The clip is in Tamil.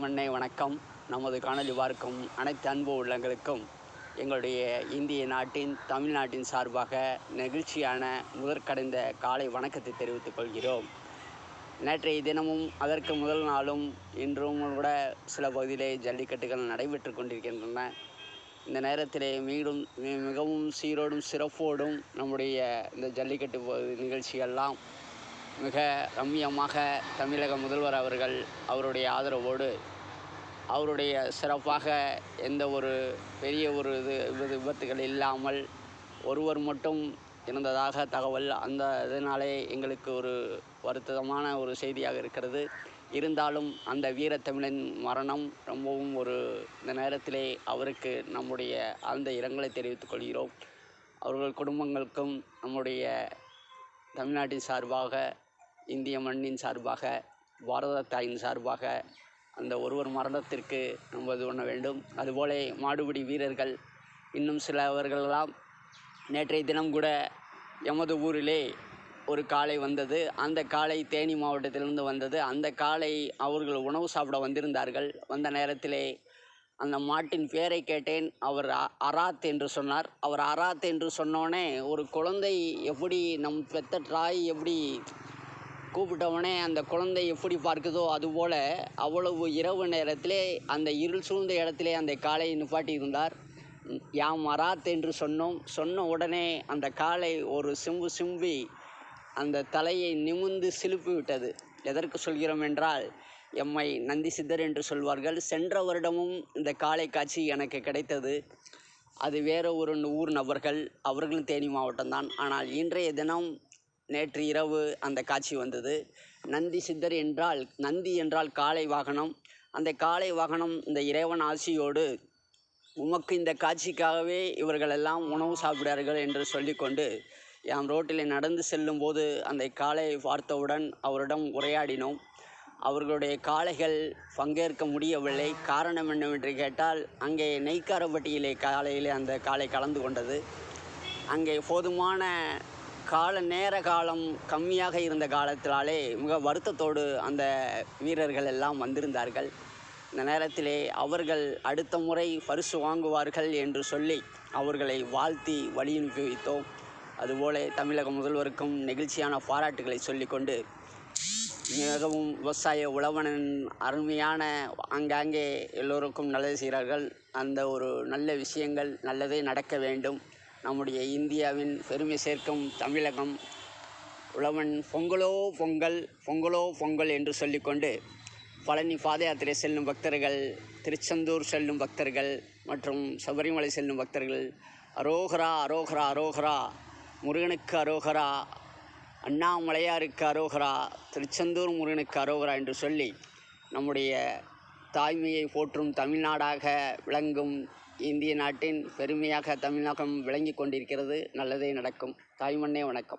மண்ணே வணக்கம். நமது காணொலி பார்க்கும் அனைத்து அன்பு உள்ளங்களுக்கும் எங்களுடைய இந்திய நாட்டின் தமிழ்நாட்டின் சார்பாக நெகிழ்ச்சியான முதற்கடைந்த காலை வணக்கத்தை தெரிவித்துக் கொள்கிறோம். நேற்றைய தினமும் அதற்கு முதல் நாளும் இன்றும் கூட சில பகுதியிலே ஜல்லிக்கட்டுகள் நடைபெற்று கொண்டிருக்கின்றன. இந்த நேரத்திலே மீண்டும் மிகவும் சீரோடும் சிறப்போடும் நம்முடைய இந்த ஜல்லிக்கட்டு நிகழ்ச்சியெல்லாம் மிக ரம்மியமாக தமிழக முதல்வர் அவர்கள் அவருடைய ஆதரவோடு அவருடைய சிறப்பாக எந்த ஒரு பெரிய ஒரு இது விபத்துகள் இல்லாமல் ஒருவர் மட்டும் இறந்ததாக தகவல் அந்த இதனாலே எங்களுக்கு ஒரு வருத்தமான ஒரு செய்தியாக இருக்கிறது. இருந்தாலும் அந்த வீரத்தமிழன் மரணம் ரொம்பவும் ஒரு இந்த நேரத்திலே அவருக்கு நம்முடைய ஆழ்ந்த இரங்கலை தெரிவித்துக் கொள்கிறோம். அவர்கள் குடும்பங்களுக்கும் நம்முடைய தமிழ்நாட்டின் சார்பாக இந்திய மண்ணின் சார்பாக பாரத தாயின் சார்பாக அந்த ஒருவர் மரணத்திற்கு நம்ம இது பண்ண வேண்டும். அதுபோல மாடுபிடி வீரர்கள் இன்னும் சிலவர்களெல்லாம் நேற்றைய தினம் கூட எமது ஊரிலே ஒரு காளை வந்தது. அந்த காளை தேனி மாவட்டத்திலிருந்து வந்தது. அந்த காளை அவர்கள் உணவு சாப்பிட வந்திருந்தார்கள். வந்த நேரத்திலே அந்த மாட்டின் பேரை கேட்டேன். அவர் அ- அராத் என்று சொன்னார். அவர் அராத் என்று சொன்னோடனே ஒரு குழந்தை எப்படி நம் பெத்த தாய் எப்படி கூப்பிட்டவுடனே அந்த குழந்தை எப்படி பார்க்குதோ அதுபோல அவ்வளவு இரவு நேரத்திலே அந்த இருள் சூழ்ந்த இடத்திலே அந்த காளையை நிப்பாட்டி இருந்தார். யாம் மராத் என்று சொன்னோம். சொன்ன உடனே அந்த காளை ஒரு சிம்பு சிம்பி அந்த தலையை நிமிர்ந்து சிலுப்பி விட்டது. எதற்கு சொல்கிறோம் என்றால் எம்மை நந்தி சித்தர் என்று சொல்வார்கள் சென்ற வருடமும் இந்த காளை காட்சி எனக்கு கிடைத்தது. அது வேறு ஒரு ஊர் நபர்கள் அவர்களும் தேனி மாவட்டம்தான். ஆனால் இன்றைய தினம் நேற்று இரவு அந்த காட்சி வந்தது. நந்தி சித்தர் என்றால் நந்தி என்றால் காளை வாகனம். அந்த காளை வாகனம் இந்த இறைவன் ஆசியோடு உமக்கு இந்த காட்சிக்காகவே இவர்கள் எல்லாம் உணவு சாப்பிடார்கள் என்று சொல்லிக்கொண்டு யாம் ரோட்டில் நடந்து செல்லும்போது அந்த காளையை பார்த்தவுடன் அவரிடம் உரையாடினோம். அவர்களுடைய காளைகள் பங்கேற்க முடியவில்லை. காரணம் என்னவென்று கேட்டால் அங்கே நெய்க்காரப்பட்டியிலே காலையிலே அந்த காளை கலந்து கொண்டது. அங்கே போதுமான கால நேர காலம் கம்மியாக இருந்த காலத்தினாலே மிக வருத்தத்தோடு அந்த வீரர்கள் எல்லாம் வந்திருந்தார்கள். இந்த நேரத்திலே அவர்கள் அடுத்த முறை பரிசு வாங்குவார்கள் என்று சொல்லி அவர்களை வாழ்த்தி வழியனுப்பி வைத்தோம் அதுபோல தமிழக முதல்வருக்கும் நெகிழ்ச்சியான பாராட்டுகளை சொல்லிக்கொண்டு மிகவும் விவசாய உழவனின் அருமையான ஆங்காங்கே எல்லோருக்கும் நல்லது செய்கிறார்கள். அந்த ஒரு நல்ல விஷயங்கள் நல்லதே நடக்க வேண்டும். நம்முடைய இந்தியாவின் பெருமை சேர்க்கும் தமிழகம். உழவன் பொங்கலோ பொங்கல் பொங்கலோ பொங்கல் என்று சொல்லிக்கொண்டு பழனி பாத யாத்திரை செல்லும் பக்தர்கள் திருச்செந்தூர் செல்லும் பக்தர்கள் மற்றும் சபரிமலை செல்லும் பக்தர்கள் அரோகரா அரோகரா அரோகரா முருகனுக்கு அரோகரா அண்ணாமலையாருக்கு அரோகரா திருச்செந்தூர் முருகனுக்கு அரோகரா என்று சொல்லி நம்முடைய தாய்மையை போற்றும் தமிழ்நாடாக விளங்கும் இந்திய நாட்டின் பெருமையாக தமிழகம் விளங்கி கொண்டிருக்கிறது. நல்லதே நடக்கும். தாய்மண்ணே வணக்கம்.